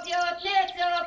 ovdje od lecelo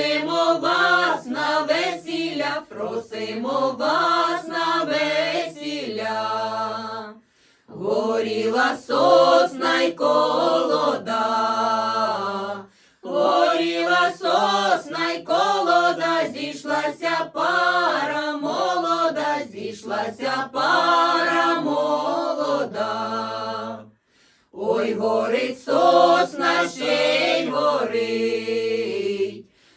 просимо вас на весілля, просимо вас на весілля. Горіла сосна й колода, горіла сосна й колода, зійшлася пара молода, зійшлася пара молода. Ой, горить сосна, ще й горить.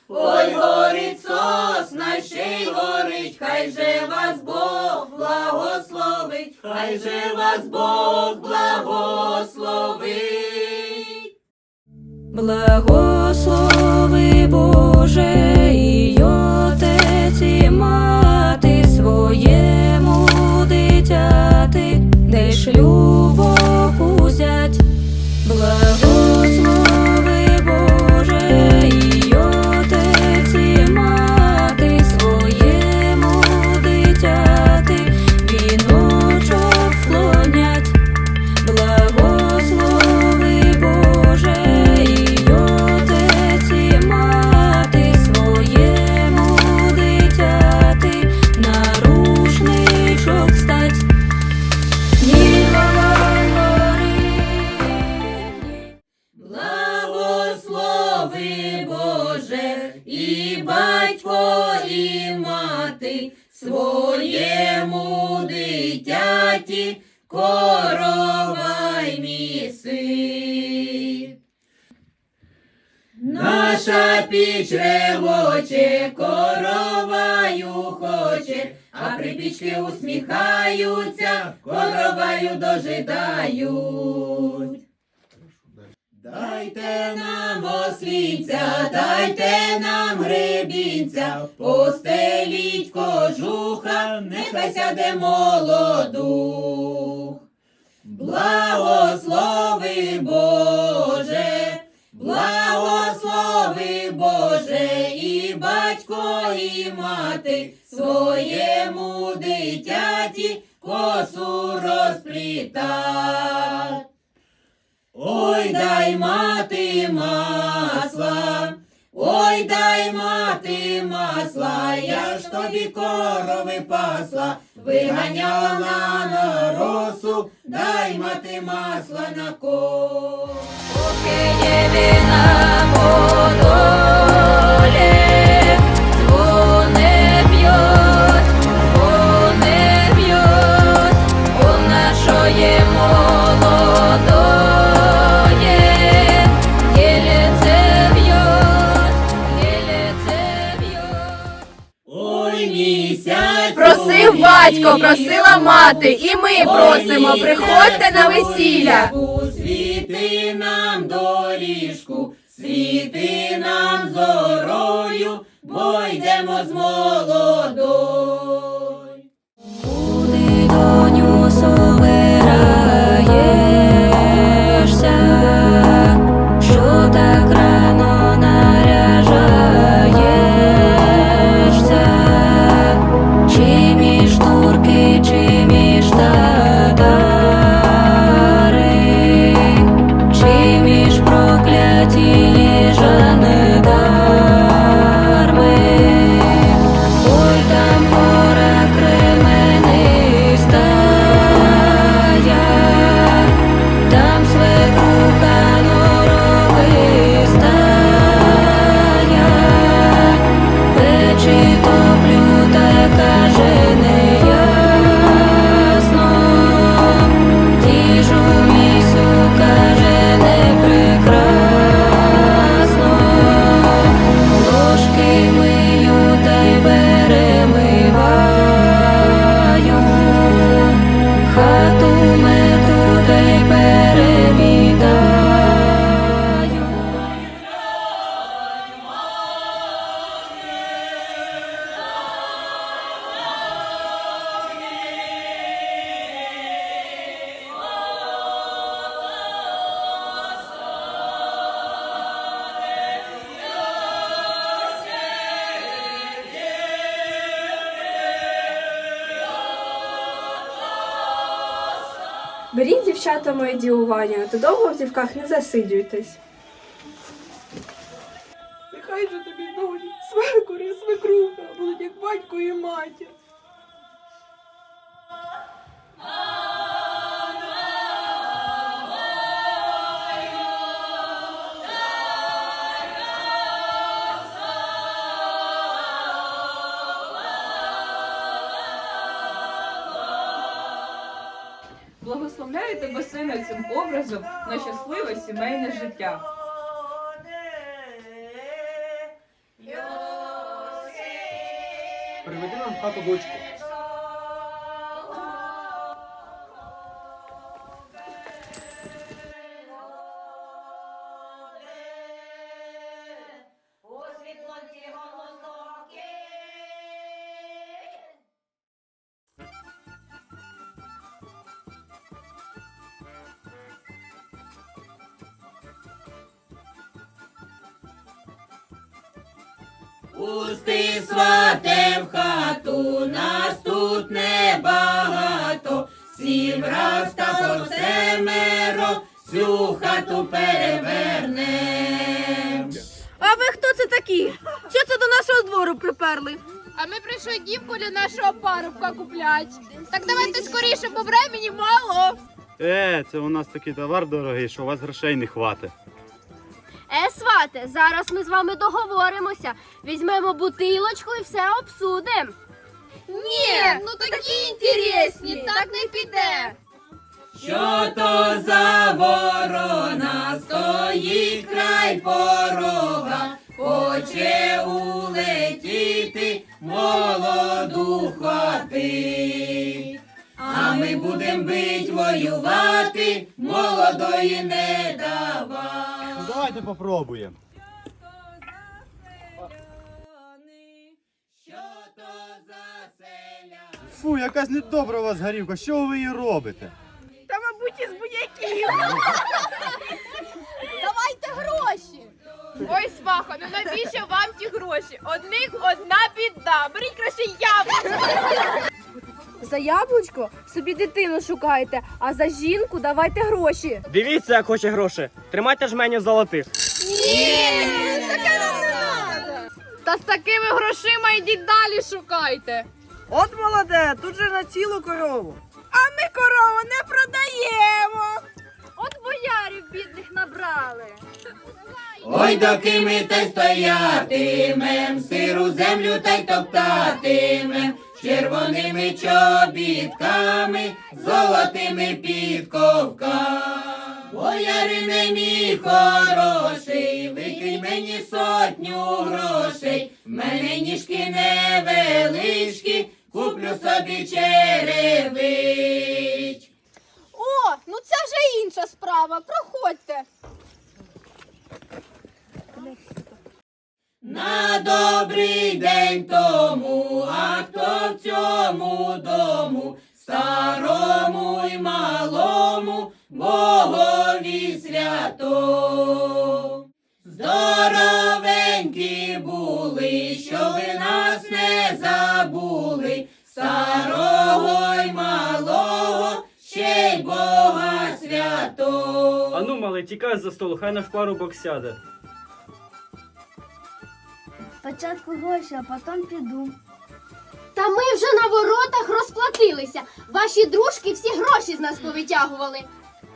Ой, горить сосна, ще й горить, хай же вас Бог благословить, хай же вас Бог благословить. Благослови Боже усміхаються, короваю дожидають. Дайте нам ослінця, дайте нам гребінця, постеліть кожуха, нехай сяде молодух. Благослови Боже, благослови батько, мати своєму дитяті косу розплітать. Ой, дай мати масла, ой, дай мати масла, я ж тобі корови пасла, виганяла на росу, дай мати масла на ко. Батько, просила мати, і ми просимо, приходьте на весілля. Беріть, дівчата, моє ділування. та довго в дівках не засидюйтесь. Благословляю тебе, сина, цим образом на щасливе сімейне життя. Приведи нам в хату дочку. Пусти свате в хату, нас тут небагато, сім раз та по семеро, всю хату перевернем. А ви хто це такі? Що це до нашого двору приперли? А ми прийшли дівку для нашого парубка куплять. Так давайте скоріше, бо времені мало. Е, це у нас такий товар дорогий, що у вас грошей не хватить. Е, зараз ми з вами договоримося. Візьмемо бутилочку і все обсудимо. Ні, ну такі інтересні, так не піде. Що то за ворона стоїть край порога, хоче улетіти молоду хвати. А ми будем бить воювати, молодої не давай. Давайте попробуємо. Фу, якась недобра у вас горівка, що ви її робите? Та, мабуть, із будь-яких. Давайте гроші. Ой, сваха, ну навіщо вам ті гроші? Одних одна біда. Беріть краще яблуко. За яблучко собі дитину шукайте, а за жінку давайте гроші. Дивіться, як хоче гроші. Тримайте жменю золотих. Ні, таке нам не. Та з такими грошима йдіть далі шукайте. От молоде, тут же на цілу корову. А ми корову не продаємо. От боярів бідних набрали. Ой, доки ми та й стоятимем, сиру землю та й топтатимем, червоними чобітками, золотими підковками. Боярине мій хороший, викинь мені сотню грошей, мене ніжки невеличкі, куплю собі черевич. О, ну це вже інша справа. Проходьте. На добрий день тому, а хто в цьому дому, старому й малому, Богові свято. Здоровенькі були, щоби нас не забули, старого й малого, ще й Бога свято. Ану, малий, тікай за столу, хай наш парубок сяде. Спочатку гроші, а потім піду. Та ми вже на воротах розплатилися. Ваші дружки всі гроші з нас повитягували.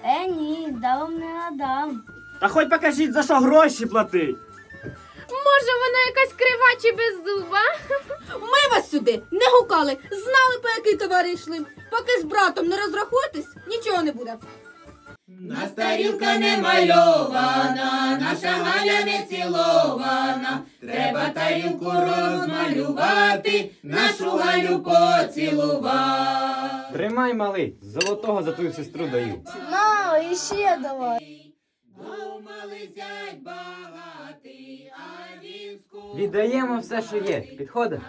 Е, ні, даром не надам. Та хоч покажіть, за що гроші платить. Може, вона якась крива чи беззуба? Ми вас сюди не гукали, знали, по який товар йшли. Поки з братом не розрахуєтесь, нічого не буде. Нас тарілка не мальована, наша галя не цілована. Треба тарілку розмалювати, нашу галю поцілувати. Тримай, малий, золотого за твою сестру даю. На, давай. Зять багатий, а він скуп. Віддаємо все, що є. Підходить?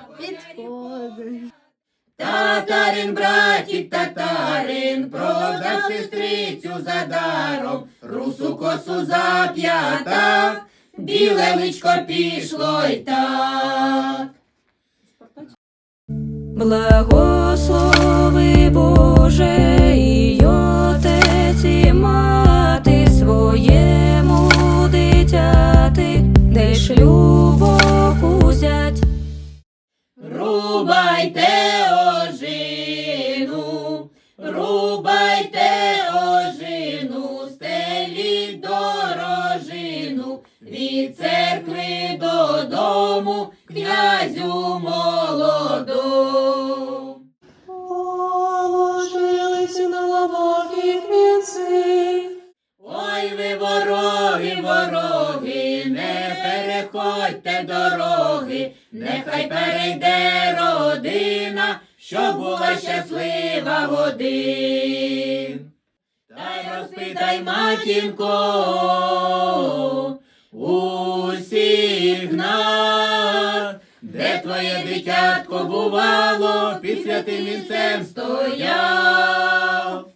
Татарин, братік, татарин, продав сестрицю за даром, русу косу зап'ятав, біле личко пішло й так. Благослови Боже щоб була щаслива годин. Та й розпитай, матінко, усіх нас, де твоє дитятко бувало, під святим вінцем стояв.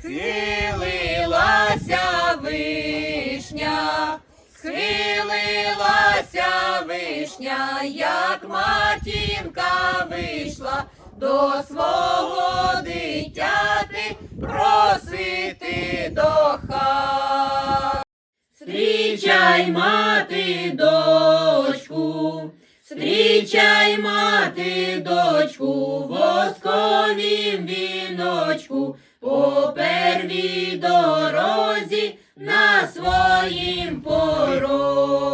Схилилася вишня, схилилася вишня, як матінка вийшла до свого дитяти просити до хат. Стрічай, мати, дочку, стрічай, мати, дочку, восковім віночку, по первій дорозі на своїм порозі.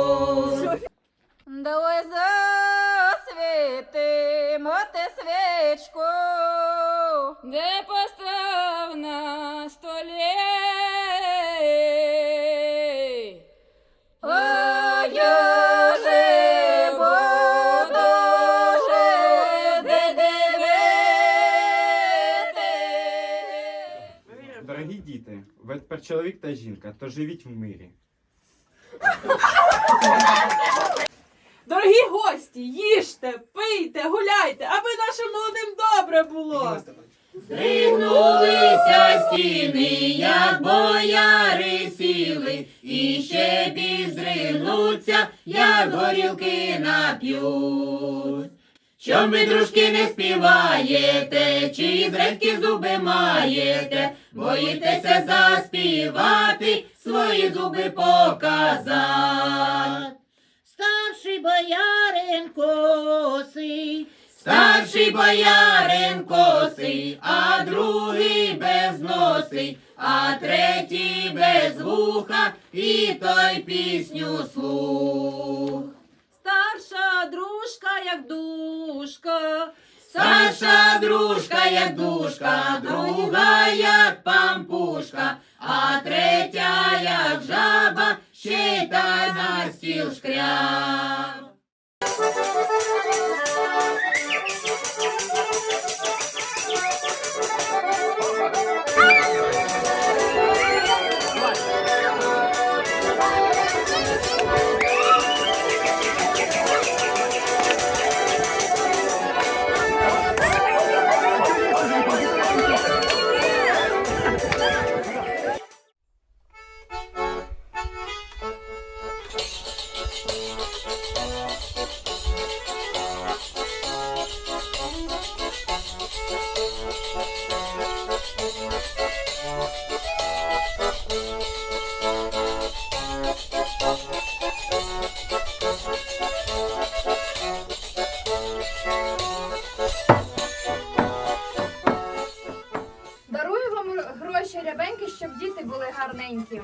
Давай засвітимо ти свічку, де постав Дорогі діти, ви тепер чоловік та жінка, то живіть в мирі. Дорогі гості, їжте, пийте, гуляйте, аби нашим молодим добре було. Здригнулися стіни, як бояри сіли, і ще більш як горілки нап'ють. Що ви, дружки, не співаєте, чи зредькі зуби маєте, боїтеся заспівати, свої зуби показати. Старший боярин косий, Старший боярин косий, а другий без носи, а третій без вуха, і той пісню слух. Старша дружка, як душка, Старша дружка, як душка, друга, як пампушка, а третя, як жаба, ще й та на стіл шкряб. Дарую гарненькі.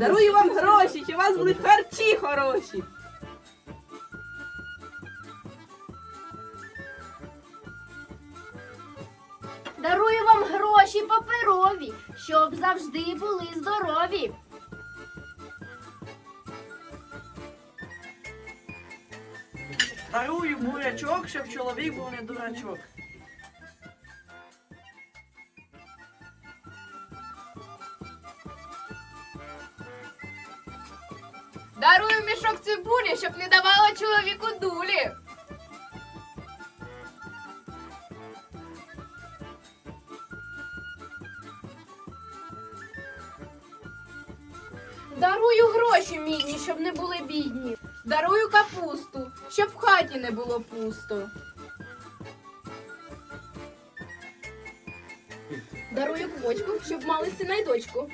дарую вам гроші, чи у вас будуть харчі хороші. Дарую вам гроші паперові, щоб завжди були здорові. Бурячок, щоб чоловік був не дурачок. Дарую мішок цибулі, щоб не давала чоловіку дулі. Дарую гроші мідні, щоб не були бідні. Дарую капусту, щоб в хаті не було пусто. Дарую квочку, щоб мали сина й дочку.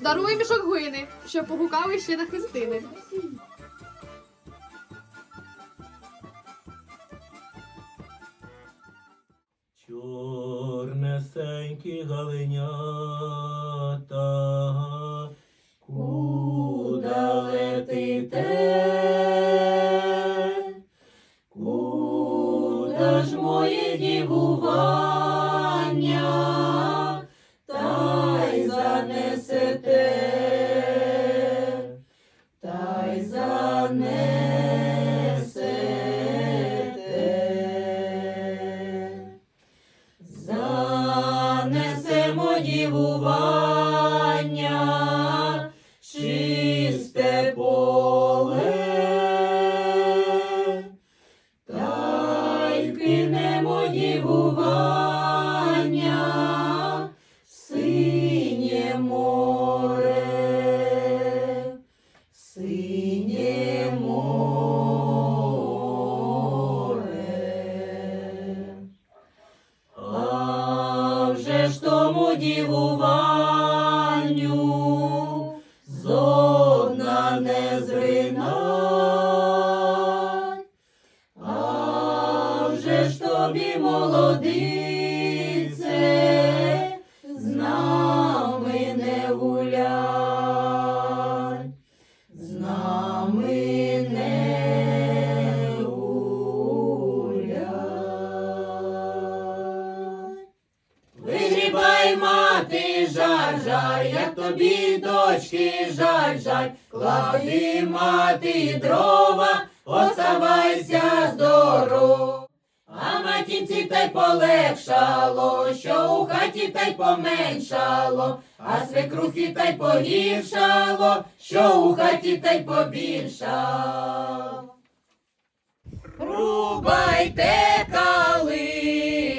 Дарую мішок глини, щоб погукали ще на хистини. Хаті та й поменшало, а свекрухі та й погіршало, що у хаті та й побільшало. Рубайте калину,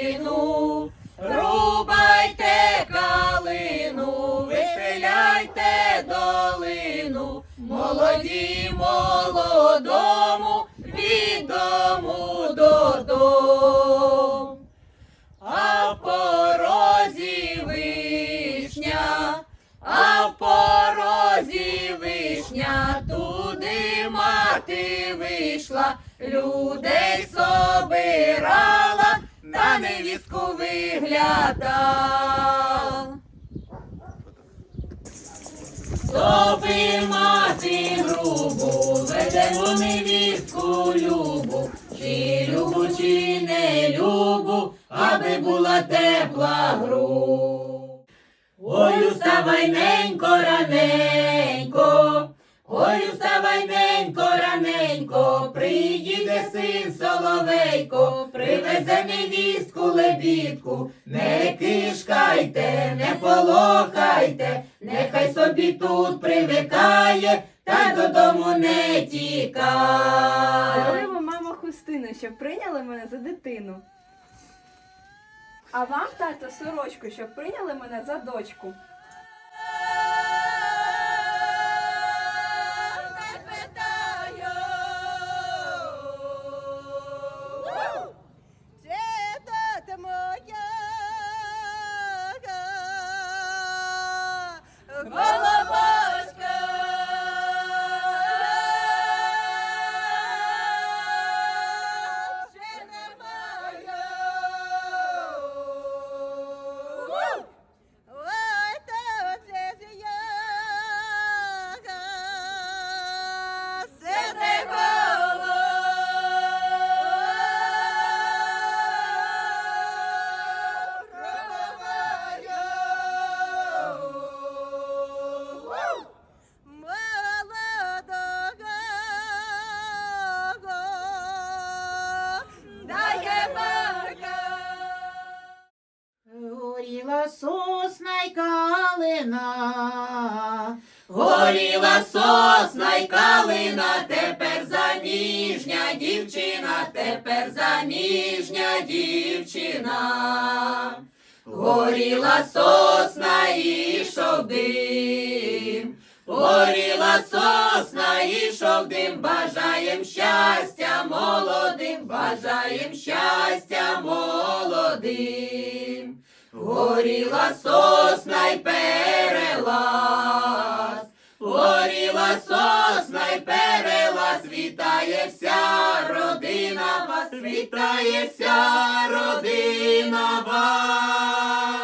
рубайте калину, вистріляйте долину, молоді молодому, від дому додому. Вишня, туди мати вийшла, людей собирала, на невістку виглядала. Софи мати грубу, ведемо невістку любу, чи любу, чи не любу, аби була тепла гру. Ой, уставай ненько, раненько, ой, уставай ненько, раненько, приїде син соловейко, привезе невістку лебідку, не кишкайте, не полохайте, нехай собі тут привикає, та додому не тікає. Даруємо мама хустину, щоб прийняли мене за дитину. А вам, тато, сорочку, щоб прийняли мене за дочку. Тепер заміжня дівчина. Горіла сосна і дим, горіла сосна і дим, бажаєм щастя молодим, бажаєм щастя молодим. Горіла сосна й горіла сосна й перелас, вітає вся родина вас, вітає вся родина вас.